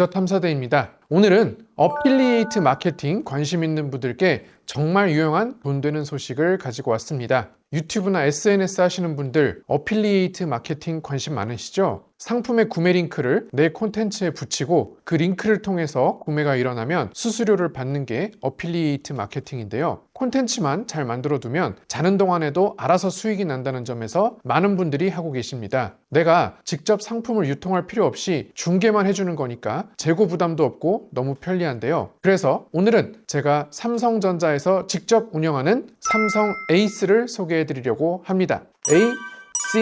부자 탐사대입니다. 오늘은 어필리에이트 마케팅 관심 있는 분들께 정말 유용한 돈 되는 소식을 가지고 왔습니다. 유튜브나 SNS 하시는 분들 어필리에이트 마케팅 관심 많으시죠? 상품의 구매 링크를 내 콘텐츠에 붙이고 그 링크를 통해서 구매가 일어나면 수수료를 받는 게 어필리에이트 마케팅인데요. 콘텐츠만 잘 만들어 두면 자는 동안에도 알아서 수익이 난다는 점에서 많은 분들이 하고 계십니다. 내가 직접 상품을 유통할 필요 없이 중개만 해주는 거니까 재고 부담도 없고 너무 편리한데요. 그래서 오늘은 제가 삼성전자에서 직접 운영하는 삼성 에이스를 소개해 드리려고 합니다. A, C,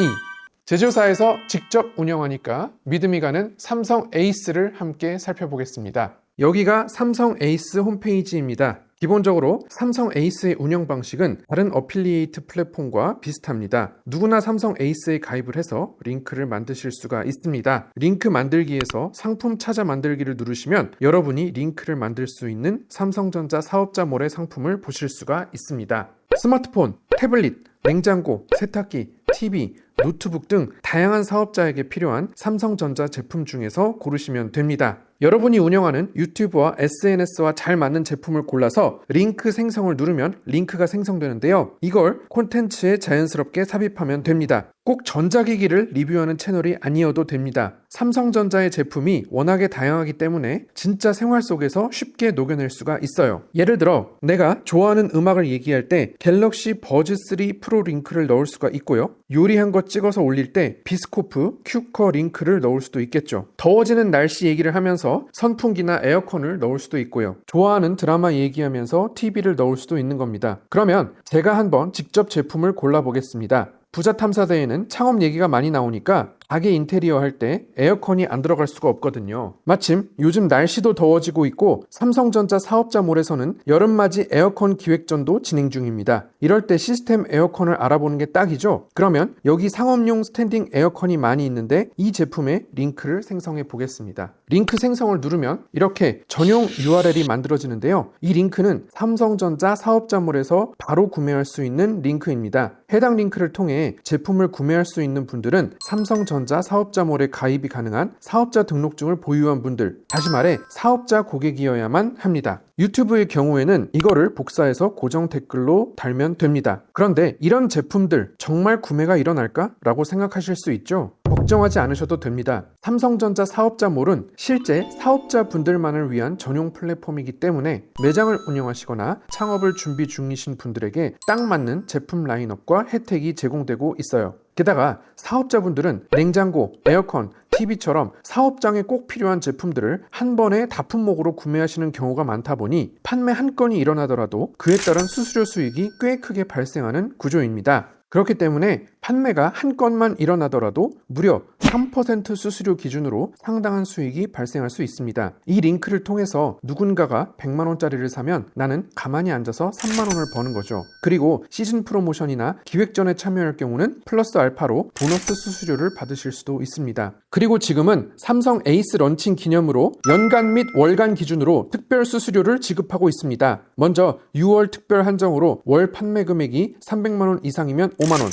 E. 제조사에서 직접 운영하니까 믿음이 가는 삼성 에이스를 함께 살펴보겠습니다. 여기가 삼성 에이스 홈페이지입니다. 기본적으로 삼성 에이스의 운영 방식은 다른 어필리에이트 플랫폼과 비슷합니다. 누구나 삼성 에이스에 가입을 해서 링크를 만드실 수가 있습니다. 링크 만들기에서 상품 찾아 만들기를 누르시면 여러분이 링크를 만들 수 있는 삼성전자 사업자몰의 상품을 보실 수가 있습니다. 스마트폰, 태블릿, 냉장고, 세탁기, TV, 노트북 등 다양한 사업자에게 필요한 삼성전자 제품 중에서 고르시면 됩니다. 여러분이 운영하는 유튜브와 SNS와 잘 맞는 제품을 골라서 링크 생성을 누르면 링크가 생성되는데요. 이걸 콘텐츠에 자연스럽게 삽입하면 됩니다. 꼭 전자기기를 리뷰하는 채널이 아니어도 됩니다. 삼성전자의 제품이 워낙에 다양하기 때문에 진짜 생활 속에서 쉽게 녹여낼 수가 있어요. 예를 들어 내가 좋아하는 음악을 얘기할 때 갤럭시 버즈 3 프로 링크를 넣을 수가 있고요. 요리한 거 찍어서 올릴 때 비스코프 큐커 링크를 넣을 수도 있겠죠. 더워지는 날씨 얘기를 하면서 선풍기나 에어컨을 넣을 수도 있고요. 좋아하는 드라마 얘기하면서 TV를 넣을 수도 있는 겁니다. 그러면 제가 한번 직접 제품을 골라보겠습니다. 부자 탐사대에는 창업 얘기가 많이 나오니까 가게 인테리어 할 때 에어컨이 안 들어갈 수가 없거든요. 마침 요즘 날씨도 더워지고 있고 삼성전자 사업자몰에서는 여름맞이 에어컨 기획전도 진행 중입니다. 이럴 때 시스템 에어컨을 알아보는 게 딱이죠. 그러면 여기 상업용 스탠딩 에어컨이 많이 있는데 이 제품의 링크를 생성해 보겠습니다. 링크 생성을 누르면 이렇게 전용 URL이 만들어지는데요. 이 링크는 삼성전자 사업자몰에서 바로 구매할 수 있는 링크입니다. 해당 링크를 통해 제품을 구매할 수 있는 분들은 삼성전자 사업자몰에 가입이 가능한 사업자 등록증을 보유한 분들, 다시 말해 사업자 고객이어야만 합니다. 유튜브의 경우에는 이거를 복사해서 고정 댓글로 달면 됩니다. 그런데 이런 제품들 정말 구매가 일어날까? 라고 생각하실 수 있죠? 걱정하지 않으셔도 됩니다. 삼성전자 사업자몰은 실제 사업자분들만을 위한 전용 플랫폼이기 때문에 매장을 운영하시거나 창업을 준비 중이신 분들에게 딱 맞는 제품 라인업과 혜택이 제공되고 있어요. 게다가 사업자분들은 냉장고, 에어컨, TV처럼 사업장에 꼭 필요한 제품들을 한 번에 다 품목으로 구매하시는 경우가 많다 보니 판매 한 건이 일어나더라도 그에 따른 수수료 수익이 꽤 크게 발생하는 구조입니다. 그렇기 때문에 판매가 한 건만 일어나더라도 무려 3% 수수료 기준으로 상당한 수익이 발생할 수 있습니다. 이 링크를 통해서 누군가가 100만 원짜리를 사면 나는 가만히 앉아서 3만 원을 버는 거죠. 그리고 시즌 프로모션이나 기획전에 참여할 경우는 플러스 알파로 보너스 수수료를 받으실 수도 있습니다. 그리고 지금은 삼성 에이스 런칭 기념으로 연간 및 월간 기준으로 특별 수수료를 지급하고 있습니다. 먼저 6월 특별 한정으로 월 판매 금액이 300만 원 이상이면 5만 원,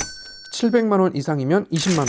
700만 원 이상이면 20만 원,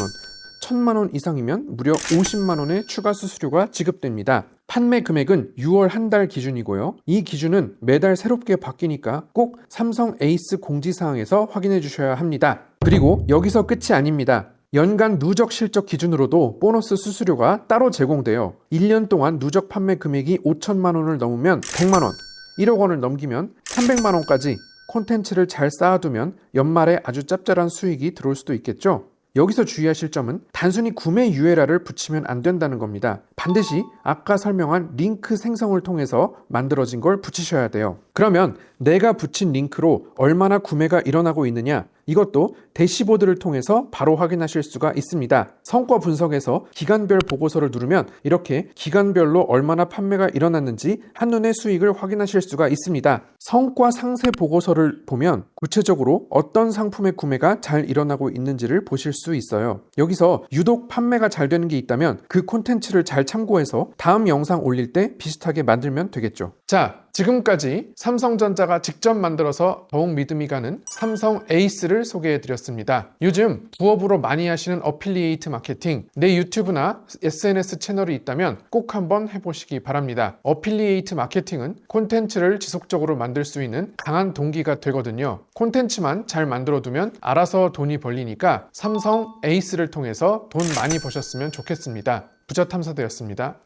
1000만 원 이상이면 무려 50만 원의 추가 수수료가 지급됩니다. 판매 금액은 6월 한 달 기준이고요. 이 기준은 매달 새롭게 바뀌니까 꼭 삼성 에이스 공지사항에서 확인해 주셔야 합니다. 그리고 여기서 끝이 아닙니다. 연간 누적 실적 기준으로도 보너스 수수료가 따로 제공되어 1년 동안 누적 판매 금액이 5천만 원을 넘으면 100만 원, 1억 원을 넘기면 300만 원까지 콘텐츠를 잘 쌓아두면 연말에 아주 짭짤한 수익이 들어올 수도 있겠죠. 여기서 주의하실 점은 단순히 구매 URL을 붙이면 안 된다는 겁니다. 반드시 아까 설명한 링크 생성을 통해서 만들어진 걸 붙이셔야 돼요. 그러면 내가 붙인 링크로 얼마나 구매가 일어나고 있느냐 이것도 대시보드를 통해서 바로 확인하실 수가 있습니다. 성과 분석에서 기간별 보고서를 누르면 이렇게 기간별로 얼마나 판매가 일어났는지 한눈에 수익을 확인하실 수가 있습니다. 성과 상세 보고서를 보면 구체적으로 어떤 상품의 구매가 잘 일어나고 있는지를 보실 수 있어요. 여기서 유독 판매가 잘 되는 게 있다면 그 콘텐츠를 잘 참고해서 다음 영상 올릴 때 비슷하게 만들면 되겠죠. 자, 지금까지 삼성전자가 직접 만들어서 더욱 믿음이 가는 삼성 에이스를 소개해 드렸습니다. 요즘 부업으로 많이 하시는 어필리에이트 마케팅, 내 유튜브나 SNS 채널이 있다면 꼭 한번 해보시기 바랍니다. 어필리에이트 마케팅은 콘텐츠를 지속적으로 만들 수 있는 강한 동기가 되거든요. 콘텐츠만 잘 만들어두면 알아서 돈이 벌리니까 삼성 에이스를 통해서 돈 많이 버셨으면 좋겠습니다. 부자 탐사대였습니다.